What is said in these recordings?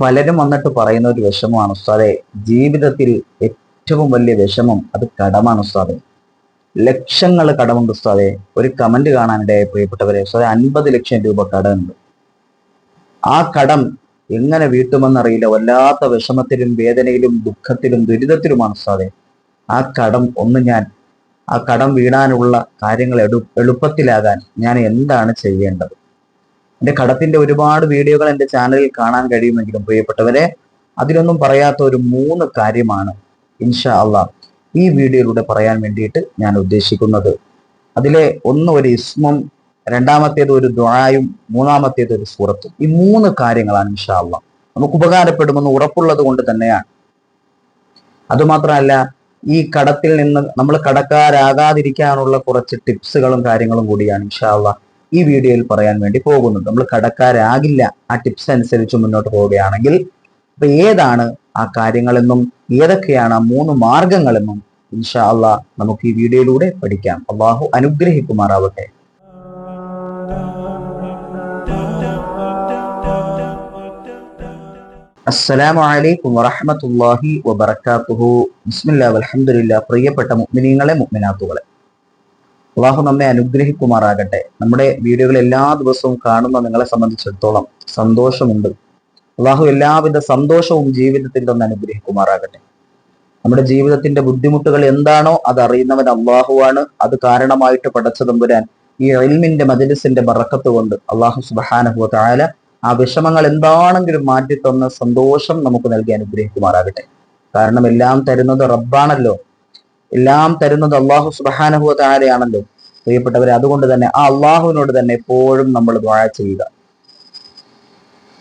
പലരും വന്നിട്ട് പറയുന്ന ഒരു വിഷമമാണ് ഉസ്താദെ. ജീവിതത്തിൽ ഏറ്റവും വലിയ വിഷമം അത് കടമാണ് ഉസ്താദെ. ലക്ഷങ്ങൾ കടമുണ്ട് ഉസ്താദെ. ഒരു കമന്റ് കാണാനിടയായി പ്രിയപ്പെട്ടവരെ. ഉസ്താദെ അൻപത് ലക്ഷം രൂപ കടമുണ്ട്. ആ കടം എങ്ങനെ വീട്ടുമെന്നറിയില്ല. വല്ലാത്ത വിഷമത്തിലും വേദനയിലും ദുഃഖത്തിലും ദുരിതത്തിലുമാണ് ഉസ്താദെ. ആ കടം ഒന്ന് ഞാൻ ആ കടം വീടാനുള്ള കാര്യങ്ങൾ എളുപ്പത്തിലാകാൻ ഞാൻ എന്താണ് ചെയ്യേണ്ടത്? എന്റെ കടത്തിന്റെ ഒരുപാട് വീഡിയോകൾ എന്റെ ചാനലിൽ കാണാൻ കഴിയുമെങ്കിലും പ്രിയപ്പെട്ടവരെ അതിലൊന്നും പറയാത്ത ഒരു മൂന്ന് കാര്യമാണ് ഇൻഷാ അള്ളാഹ് ഈ വീഡിയോയിലൂടെ പറയാൻ വേണ്ടിയിട്ട് ഞാൻ ഉദ്ദേശിക്കുന്നത്. അതിലെ ഒന്ന് ഒരു ഇസ്മും രണ്ടാമത്തേത് ഒരു ദ്വായും മൂന്നാമത്തേത് ഒരു സൂറത്തും. ഈ മൂന്ന് കാര്യങ്ങളാണ് ഇൻഷാ അള്ളാ നമുക്ക് ഉപകാരപ്പെടുമെന്ന് ഉറപ്പുള്ളത് കൊണ്ട് തന്നെയാണ്. അതുമാത്രമല്ല ഈ കടത്തിൽ നിന്ന് നമ്മൾ കടക്കാരാകാതിരിക്കാനുള്ള കുറച്ച് ടിപ്സുകളും കാര്യങ്ങളും കൂടിയാണ് ഇൻഷാ അള്ളാഹ് ഈ വീഡിയോയിൽ പറയാൻ വേണ്ടി പോകുന്നത് നമ്മൾ കടക്കാരാകില്ല. ആ ടിപ്സ് അനുസരിച്ച് മുന്നോട്ട് പോവുകയാണെങ്കിൽ അപ്പൊ ഏതാണ് ആ കാര്യങ്ങളെന്നും ഏതൊക്കെയാണ് ആ മൂന്ന് മാർഗങ്ങളെന്നും ഇൻഷാ അള്ളാ നമുക്ക് ഈ വീഡിയോയിലൂടെ പഠിക്കാം. അള്ളാഹു അനുഗ്രഹിക്കുമാറാവട്ടെ. അസ്സലാമു അലൈക്കും വറഹ്മത്തുള്ളാഹി വബറകാതുഹു. ബിസ്മില്ലാ അലഹമുല്ല പ്രിയപ്പെട്ട മുഅ്മിനീങ്ങളെ മുഅ്മിനാത്തുകളെ. അള്ളാഹു നമ്മെ അനുഗ്രഹിക്കുമാറാകട്ടെ. നമ്മുടെ വീഡിയോകൾ എല്ലാ ദിവസവും കാണുന്ന നിങ്ങളെ സംബന്ധിച്ചിടത്തോളം സന്തോഷമുണ്ട്. അള്ളാഹു എല്ലാവിധ സന്തോഷവും ജീവിതത്തിൽ തന്നെ അനുഗ്രഹിക്കുമാറാകട്ടെ. നമ്മുടെ ജീവിതത്തിന്റെ ബുദ്ധിമുട്ടുകൾ എന്താണോ അത് അറിയുന്നവൻ അള്ളാഹുവാണ്. അത് കാരണമായിട്ട് പടച്ചതും വരാൻ ഈ എൽമിന്റെ മജലിസിന്റെ ബറക്കത്ത് കൊണ്ട് അള്ളാഹു സുബഹാനഹു തായാല ആ വിഷമങ്ങൾ എന്താണെങ്കിലും മാറ്റി തന്ന സന്തോഷം നമുക്ക് നൽകി അനുഗ്രഹിക്കുമാറാകട്ടെ. കാരണം എല്ലാം തരുന്നത് റബ്ബാണല്ലോ. എല്ലാം തരുന്നത് അള്ളാഹു സുബഹാനഹു താരയാണല്ലോ പ്രിയപ്പെട്ടവരെ അതുകൊണ്ട് തന്നെ ആ അള്ളാഹുവിനോട് തന്നെ എപ്പോഴും നമ്മൾ ദ്വാഴ ചെയ്യുക.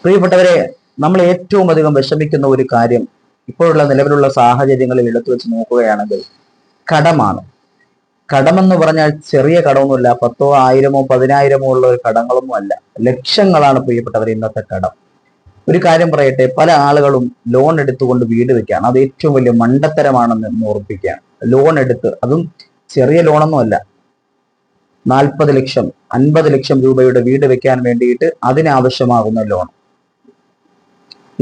പ്രിയപ്പെട്ടവരെ നമ്മൾ ഏറ്റവും അധികം വിഷമിക്കുന്ന ഒരു കാര്യം ഇപ്പോഴുള്ള നിലവിലുള്ള സാഹചര്യങ്ങളിൽ എടുത്തു വെച്ച് നോക്കുകയാണെങ്കിൽ കടമാണ്. കടമെന്ന് പറഞ്ഞാൽ ചെറിയ കടമൊന്നുമില്ല പത്തോ ആയിരമോ പതിനായിരമോ ഉള്ള ഒരു കടങ്ങളൊന്നും അല്ല ലക്ഷങ്ങളാണ് പ്രിയപ്പെട്ടവർ ഇന്നത്തെ കടം. ഒരു കാര്യം പറയട്ടെ പല ആളുകളും ലോൺ എടുത്തുകൊണ്ട് വീട് വെക്കുകയാണ്. അത് ഏറ്റവും വലിയ മണ്ടത്തരമാണെന്ന് ഓർപ്പിക്കുകയാണ് ലോൺ എടുത്ത് അതും ചെറിയ ലോണൊന്നും അല്ല. നാൽപ്പത് ലക്ഷം അൻപത് ലക്ഷം രൂപയുടെ വീട് വെക്കാൻ വേണ്ടിയിട്ട് അതിനാവശ്യമാകുന്ന ലോൺ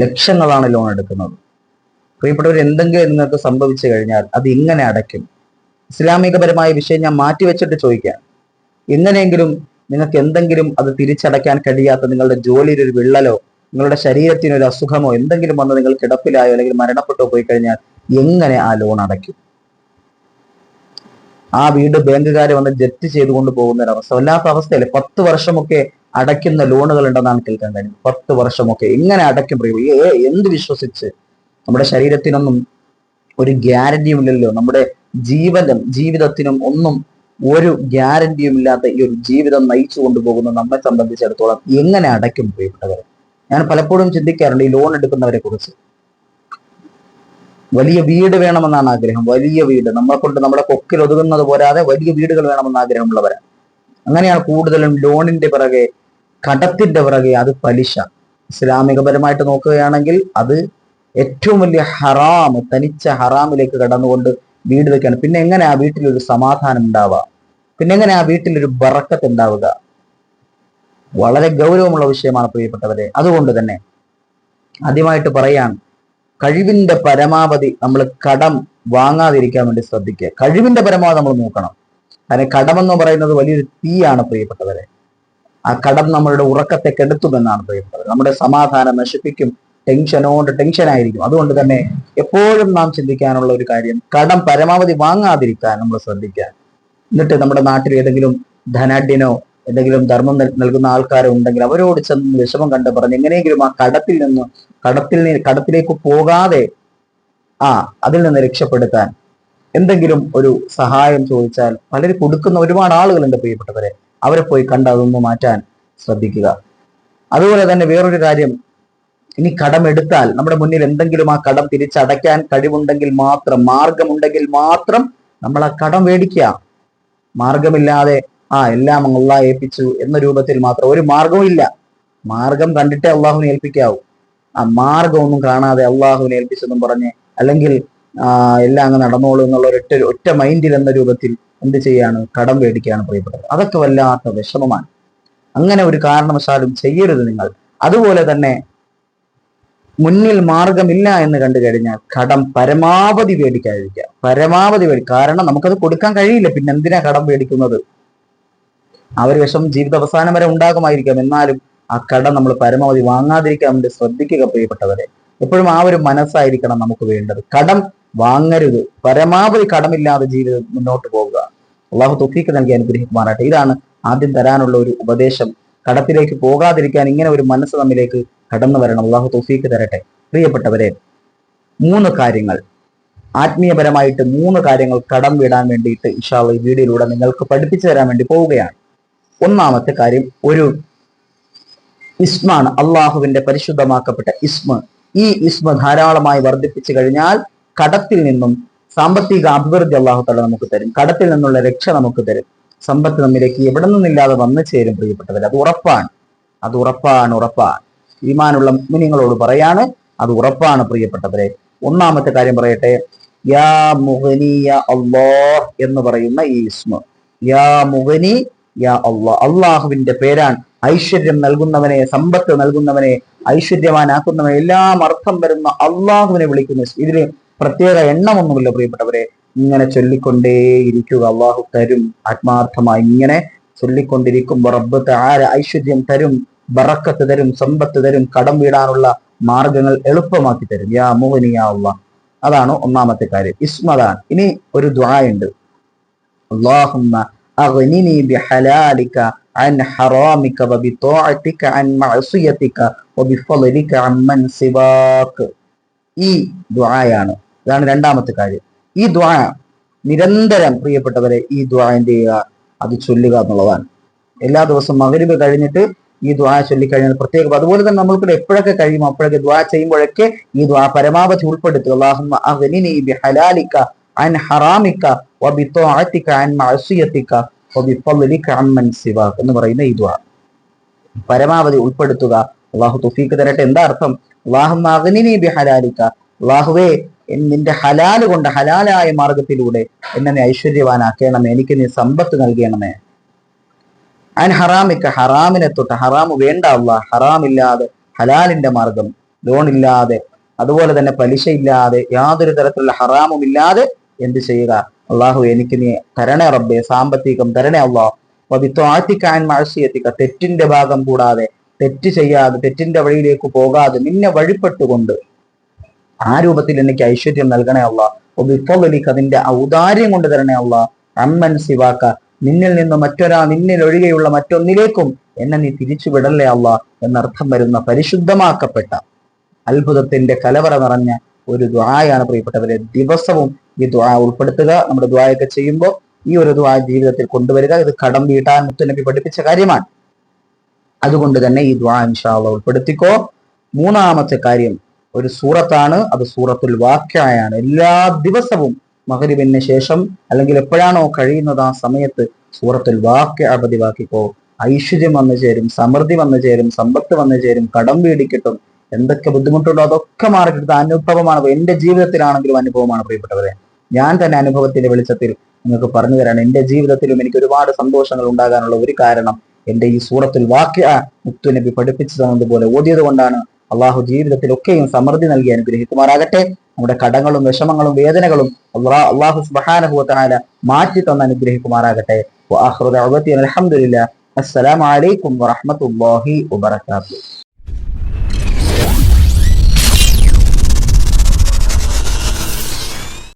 ലക്ഷങ്ങളാണ് ലോൺ എടുക്കുന്നത്. പ്രിയപ്പെട്ടവർ എന്തെങ്കിലും നിങ്ങൾക്ക് സംഭവിച്ചു കഴിഞ്ഞാൽ അത് ഇങ്ങനെ അടയ്ക്കും. ഇസ്ലാമികപരമായ വിഷയം ഞാൻ മാറ്റിവെച്ചിട്ട് ചോദിക്കാം. എങ്ങനെയെങ്കിലും നിങ്ങൾക്ക് എന്തെങ്കിലും അത് തിരിച്ചടയ്ക്കാൻ കഴിയാത്ത നിങ്ങളുടെ ജോലിയിൽ ഒരു വിള്ളലോ നിങ്ങളുടെ ശരീരത്തിന് ഒരു അസുഖമോ എന്തെങ്കിലും വന്ന് നിങ്ങൾ കിടപ്പിലായോ അല്ലെങ്കിൽ മരണപ്പെട്ടോ പോയി കഴിഞ്ഞാൽ എങ്ങനെ ആ ലോൺ അടയ്ക്കും? ആ വീട് ബാങ്കുകാർ വന്ന് ജപ്തി ചെയ്തുകൊണ്ട് പോകുന്ന ഒരു അവസ്ഥ വല്ലാത്ത അവസ്ഥയല്ലേ? പത്ത് വർഷമൊക്കെ അടയ്ക്കുന്ന ലോണുകൾ ഉണ്ടെന്നാണ് കേൾക്കാൻ കഴിഞ്ഞത്. പത്ത് വർഷമൊക്കെ എങ്ങനെ അടയ്ക്കും പ്രിയ എന്ത് വിശ്വസിച്ച്? നമ്മുടെ ശരീരത്തിനൊന്നും ഒരു ഗ്യാരണ്ടിയും ഇല്ലല്ലോ. നമ്മുടെ ജീവനും ജീവിതത്തിനും ഒന്നും ഒരു ഗ്യാരണ്ടിയും ഇല്ലാത്ത ഈ ഒരു ജീവിതം നയിച്ചു കൊണ്ടുപോകുന്ന നമ്മെ സംബന്ധിച്ചിടത്തോളം എങ്ങനെ അടയ്ക്കും പ്രിയപ്പെട്ടവരെ? ഞാൻ പലപ്പോഴും ചിന്തിക്കാറുണ്ട് ഈ ലോൺ എടുക്കുന്നവരെ കുറിച്ച്. വലിയ വീട് വേണമെന്നാണ് ആഗ്രഹം. വലിയ വീട്. നമ്മളെ കൊണ്ട് നമ്മുടെ കൊക്കിൽ ഒതുങ്ങുന്നത് പോരാതെ വലിയ വീടുകൾ വേണമെന്ന് ആഗ്രഹമുള്ളവരാണ് അങ്ങനെയാണ് കൂടുതലും ലോണിന്റെ പിറകെ കടത്തിന്റെ പിറകെ അത് പലിശ. ഇസ്ലാമികപരമായിട്ട് നോക്കുകയാണെങ്കിൽ അത് ഏറ്റവും വലിയ ഹറാം തനിച്ച ഹറാമിലേക്ക് കടന്നുകൊണ്ട് വീട് വെക്കാണ്. പിന്നെ എങ്ങനെ ആ വീട്ടിൽ ഒരു സമാധാനം ഉണ്ടാവുക പിന്നെ എങ്ങനെ ആ വീട്ടിൽ ഒരു ബറക്കത്ത് ഉണ്ടാവുക? വളരെ ഗൗരവമുള്ള വിഷയമാണ് പ്രിയപ്പെട്ടവരെ. അതുകൊണ്ട് തന്നെ ആദ്യമായിട്ട് പറയാൻ കഴിവിന്റെ പരമാവധി നമ്മൾ കടം വാങ്ങാതിരിക്കാൻ വേണ്ടി ശ്രദ്ധിക്കുക. കഴിവിന്റെ പരമാവധി നമ്മൾ നോക്കണം. കാരണം കടമെന്ന് പറയുന്നത് വലിയൊരു തീയാണ് പ്രിയപ്പെട്ടവരെ. ആ കടം നമ്മളുടെ ഉറക്കത്തെ കെടുത്തുമെന്നാണ് പ്രിയപ്പെട്ടവർ നമ്മുടെ സമാധാനം നശിപ്പിക്കും ടെൻഷനോട് ടെൻഷൻ ആയിരിക്കും. അതുകൊണ്ട് തന്നെ എപ്പോഴും നാം ചിന്തിക്കാനുള്ള ഒരു കാര്യം കടം പരമാവധി വാങ്ങാതിരിക്കാൻ നമ്മൾ ശ്രദ്ധിക്കുക. എന്നിട്ട് നമ്മുടെ നാട്ടിൽ ഏതെങ്കിലും ധനാഢ്യനോ എന്തെങ്കിലും ധർമ്മം നൽകുന്ന ആൾക്കാരുണ്ടെങ്കിൽ അവരോട് ചെന്ന് വിഷമം കണ്ട് പറഞ്ഞ് എങ്ങനെയെങ്കിലും ആ കടത്തിൽ നിന്ന് കടത്തിൽ കടത്തിലേക്ക് പോകാതെ ആ അതിൽ നിന്ന് രക്ഷപ്പെടുത്താൻ എന്തെങ്കിലും ഒരു സഹായം ചോദിച്ചാൽ പലരും കൊടുക്കുന്ന ഒരുപാട് ആളുകളുണ്ട് പ്രിയപ്പെട്ടവരെ. അവരെ പോയി കണ്ട് അതൊന്ന് മാറ്റാൻ ശ്രദ്ധിക്കുക. അതുപോലെ തന്നെ വേറൊരു കാര്യം ഇനി കടമെടുത്താൽ നമ്മുടെ മുന്നിൽ എന്തെങ്കിലും ആ കടം തിരിച്ചടയ്ക്കാൻ കഴിവുണ്ടെങ്കിൽ മാത്രം മാർഗമുണ്ടെങ്കിൽ മാത്രം നമ്മൾ ആ കടം മേടിക്കുക. മാർഗമില്ലാതെ ആ എല്ലാം അള്ളാഹ് ഏൽപ്പിച്ചു എന്ന രൂപത്തിൽ മാത്രം. ഒരു മാർഗവും ഇല്ല. മാർഗം കണ്ടിട്ടേ അള്ളാഹുവിനെ ഏൽപ്പിക്കാവൂ. ആ മാർഗമൊന്നും കാണാതെ അള്ളാഹുവിനെ ഏൽപ്പിച്ചെന്നും പറഞ്ഞ് അല്ലെങ്കിൽ എല്ലാം അങ്ങ് നടന്നോളൂ എന്നുള്ള ഒരൊറ്റ ഒറ്റ മൈൻഡിൽ എന്ന രൂപത്തിൽ എന്ത് ചെയ്യാണ്? കടം മേടിക്കുകയാണ് പ്രിയപ്പെട്ടത് അതൊക്കെ വല്ലാത്ത വിഷമമാണ്. അങ്ങനെ ഒരു കാരണവശാലും ചെയ്യരുത് നിങ്ങൾ. അതുപോലെ തന്നെ മുന്നിൽ മാർഗമില്ല എന്ന് കണ്ടു കഴിഞ്ഞാൽ കടം പരമാവധി മേടിക്കാതിരിക്കുക. പരമാവധി കാരണം നമുക്കത് കൊടുക്കാൻ കഴിയില്ല. പിന്നെ എന്തിനാ കടം മേടിക്കുന്നത്? ആ ഒരു വിഷം ജീവിത അവസാനം വരെ ഉണ്ടാകുമായിരിക്കാം. എന്നാലും ആ കടം നമ്മൾ പരമാവധി വാങ്ങാതിരിക്കാൻ വേണ്ടി ശ്രദ്ധിക്കുക പ്രിയപ്പെട്ടവരെ. എപ്പോഴും ആ ഒരു മനസ്സായിരിക്കണം നമുക്ക് വേണ്ടത്. കടം വാങ്ങരുത്. പരമാവധി കടമില്ലാതെ ജീവിതം മുന്നോട്ട് പോവുക. അള്ളാഹു തൊഫീക്ക് നൽകി അനുഗ്രഹിക്കുമാറാട്ടെ ഇതാണ് ആദ്യം തരാനുള്ള ഒരു ഉപദേശം. കടത്തിലേക്ക് പോകാതിരിക്കാൻ ഇങ്ങനെ ഒരു മനസ്സ് നമ്മിലേക്ക് കടന്നു വരണം. അള്ളാഹു തൊഫീക്ക് തരട്ടെ. പ്രിയപ്പെട്ടവരെ മൂന്ന് കാര്യങ്ങൾ. ആത്മീയപരമായിട്ട് മൂന്ന് കാര്യങ്ങൾ കടം വിടാൻ വേണ്ടിയിട്ട് ഇഷാള്ള ഈ വീഡിയോയിലൂടെ നിങ്ങൾക്ക് പഠിപ്പിച്ചു തരാൻ വേണ്ടി പോവുകയാണ്. ഒന്നാമത്തെ കാര്യം ഒരു ഇസ്മാണ് അള്ളാഹുവിന്റെ പരിശുദ്ധമാക്കപ്പെട്ട ഇസ്മ. ഈ ഇസ്മ ധാരാളമായി വർദ്ധിപ്പിച്ചു കഴിഞ്ഞാൽ കടത്തിൽ നിന്നും സാമ്പത്തിക അഭിവൃദ്ധി അള്ളാഹു തല നമുക്ക് തരും. കടത്തിൽ നിന്നുള്ള രക്ഷ നമുക്ക് തരും. സമ്പത്ത് നമ്മിലേക്ക് എവിടെ നിന്നില്ലാതെ വന്നു ചേരും പ്രിയപ്പെട്ടവർ അത് ഉറപ്പാണ്. അത് ഉറപ്പാണ് ഉറപ്പാണ്. ഈമാനുള്ള മുനിങ്ങളോട് പറയാണ് അത് ഉറപ്പാണ് പ്രിയപ്പെട്ടവരെ. ഒന്നാമത്തെ കാര്യം പറയട്ടെ. യാ മുഹനിയ അള്ളാഹ് എന്ന് പറയുന്ന ഈ ഇസ്മ. യാ മുഹനി യാ അള്ളാഹ് അള്ളാഹുവിന്റെ പേരാണ് ഐശ്വര്യം നൽകുന്നവനെ സമ്പത്ത് നൽകുന്നവനെ ഐശ്വര്യവാനാക്കുന്നവനെ എല്ലാം അർത്ഥം വരുന്ന അള്ളാഹുവിനെ വിളിക്കുന്ന ഇതിന് പ്രത്യേക എണ്ണമൊന്നുമില്ല പ്രിയപ്പെട്ടവരെ. ഇങ്ങനെ ചൊല്ലിക്കൊണ്ടേയിരിക്കുക അള്ളാഹു തരും. ആത്മാർത്ഥമായി ഇങ്ങനെ ചൊല്ലിക്കൊണ്ടിരിക്കുമ്പോൾ റബ്ബ് താര ഐശ്വര്യം തരും ബറക്കത്ത് തരും സമ്പത്ത് തരും കടം വീടാനുള്ള മാർഗങ്ങൾ എളുപ്പമാക്കി തരും. യാ മോഹനിയാ അള്ളാഹ് അതാണ് ഒന്നാമത്തെ കാര്യം. ഇസ്മദാൻ ഇനി ഒരു ദ്വായുണ്ട്. അള്ളാഹുമ്മ അഗ്നിനി ബിഹലാലിക عن حرامك وبطاعتك عن معصيتك وبفضلك عمن سواك ഈ ദ്വായാണ് ഇതാണ് രണ്ടാമത്തെ കാര്യം ഈ ദ്വാ നിരന്തരം പ്രിയപ്പെട്ടവരെ ഈ ദ്വാ എന്ത് ചെയ്യുക അത് ചൊല്ലുക എന്നുള്ളതാണ് എല്ലാ ദിവസവും മകരിബ് കഴിഞ്ഞിട്ട് ഈ ദ്വാ ചൊല്ലിക്കഴിഞ്ഞാൽ പ്രത്യേകം അതുപോലെ തന്നെ നമ്മൾക്ക് എപ്പോഴൊക്കെ കഴിയും അപ്പോഴൊക്കെ ദ്വാ ചെയ്യുമ്പോഴൊക്കെ ഈ ദ്വാ പരമാവധി ഉൾപ്പെടുത്തുക അള്ളാഹുമ്മ അഗ്നിനി ബിഹലാലിക അൻ ഹറാമിക വബിത്വാഅതിക അൻ മഅസിയതിക വബിഫളിക അമ്മൻ സിവാക് എന്ന് പറയുന്ന ഈ ദുആ. പരമാവധി ഉൾപ്പെടുത്തുക. അള്ളാഹു തുഫീക്ക് തരട്ടെ. എന്താ അർത്ഥം? അള്ളാഹുമ്മ അഗ്നിനി ബിഹലാലിക. അള്ളാഹുവേ നിന്റെ ഹലാൽ കൊണ്ട് ഹലാലായ മാർഗത്തിലൂടെ എന്നെ ഐശ്വര്യവാനാക്കണമേ. എനിക്ക് നീ സമ്പത്ത് നൽകണമേ. അൻ ഹറാമിക്ക ഹറാമിനെ തൊട്ട് ഹറാമ് വേണ്ട അള്ളാഹ് ഹറാമില്ലാതെ ഹലാലിന്റെ മാർഗം ലോണില്ലാതെ അതുപോലെ തന്നെ പലിശയില്ലാതെ യാതൊരു തരത്തിലുള്ള ഹറാമും ഇല്ലാതെ എന്ത് ചെയ്യുക? അള്ളാഹു എനിക്ക് നീ തരണേ റബ്ബെ സാമ്പത്തികം തരണേ അള്ളാഹ്. ആറ്റിക്കാൻ മഴസിയെത്തിക്ക തെറ്റിന്റെ ഭാഗം കൂടാതെ തെറ്റ് ചെയ്യാതെ തെറ്റിന്റെ വഴിയിലേക്ക് പോകാതെ നിന്നെ വഴിപ്പെട്ടുകൊണ്ട് ആ രൂപത്തിൽ എനിക്ക് ഐശ്വര്യം നൽകണേ അല്ല എനിക്ക് അതിന്റെ ഔദാര്യം കൊണ്ട് തരണേ അല്ല അമ്മൻ സിവാക്ക നിന്നിൽ നിന്ന് മറ്റൊരാ നിന്നിൽ ഒഴികെയുള്ള മറ്റൊന്നിലേക്കും എന്നെ നീ തിരിച്ചു വിടല്ലേ അല്ല എന്നർത്ഥം വരുന്ന പരിശുദ്ധമാക്കപ്പെട്ട അത്ഭുതത്തിന്റെ കലവറ നിറഞ്ഞ ഒരു ദ്വായാണ് പ്രിയപ്പെട്ടവരെ. ദിവസവും ഈ ദ്വാ ഉൾപ്പെടുത്തുക. നമ്മുടെ ദ്വായൊക്കെ ചെയ്യുമ്പോൾ ഈ ഒരു ദ്വാ ജീവിതത്തിൽ കൊണ്ടുവരിക. ഇത് കടം വീട്ടാൻ മുത്തുനബി പഠിപ്പിച്ച കാര്യമാണ്. അതുകൊണ്ട് തന്നെ ഈ ദ്വാ ഇൻഷാള്ള ഉൾപ്പെടുത്തിക്കോ. മൂന്നാമത്തെ കാര്യം ഒരു സൂറത്താണ്. അത് സൂറത്തുൽ വാക്യായാണ് എല്ലാ ദിവസവും മകരിബിന് ശേഷം അല്ലെങ്കിൽ എപ്പോഴാണോ കഴിയുന്നത് ആ സമയത്ത് സൂറത്തുൽ വാക്യ പതിവാക്കിക്കോ ഐശ്വര്യം വന്നു ചേരും സമൃദ്ധി വന്നു ചേരും സമ്പത്ത് വന്നു ചേരും കടം വീടിക്കിട്ടും. എന്തൊക്കെ ബുദ്ധിമുട്ടുണ്ടോ അതൊക്കെ മാറിക്കിട്ടുന്ന അനുഭവമാണ്. എന്റെ ജീവിതത്തിലാണെങ്കിലും അനുഭവമാണ് പ്രിയപ്പെട്ടവരെ. ഞാൻ തന്നെ അനുഭവത്തിന്റെ വെളിച്ചത്തിൽ നിങ്ങൾക്ക് പറഞ്ഞു തരാണ്. എന്റെ ജീവിതത്തിലും എനിക്ക് ഒരുപാട് സന്തോഷങ്ങൾ ഉണ്ടാകാനുള്ള ഒരു കാരണം എന്റെ ഈ സൂറത്തിൽ വാക്യ മുത്തുനബി പഠിപ്പിച്ചു തന്നതുപോലെ ഓതിയത് കൊണ്ടാണ് അള്ളാഹു ജീവിതത്തിലൊക്കെയും സമൃദ്ധി നൽകി അനുഗ്രഹിക്കുമാറാകട്ടെ. നമ്മുടെ കടങ്ങളും വിഷമങ്ങളും വേദനകളും അള്ളാഹു സുബാനഹുല മാറ്റി തന്ന് അനുഗ്രഹിക്കുമാറാകട്ടെ. അലഹമുല്ല അസ്സലാമലൈക്കും വറഹമത്തല്ലാഹി വബർക്കാത്തു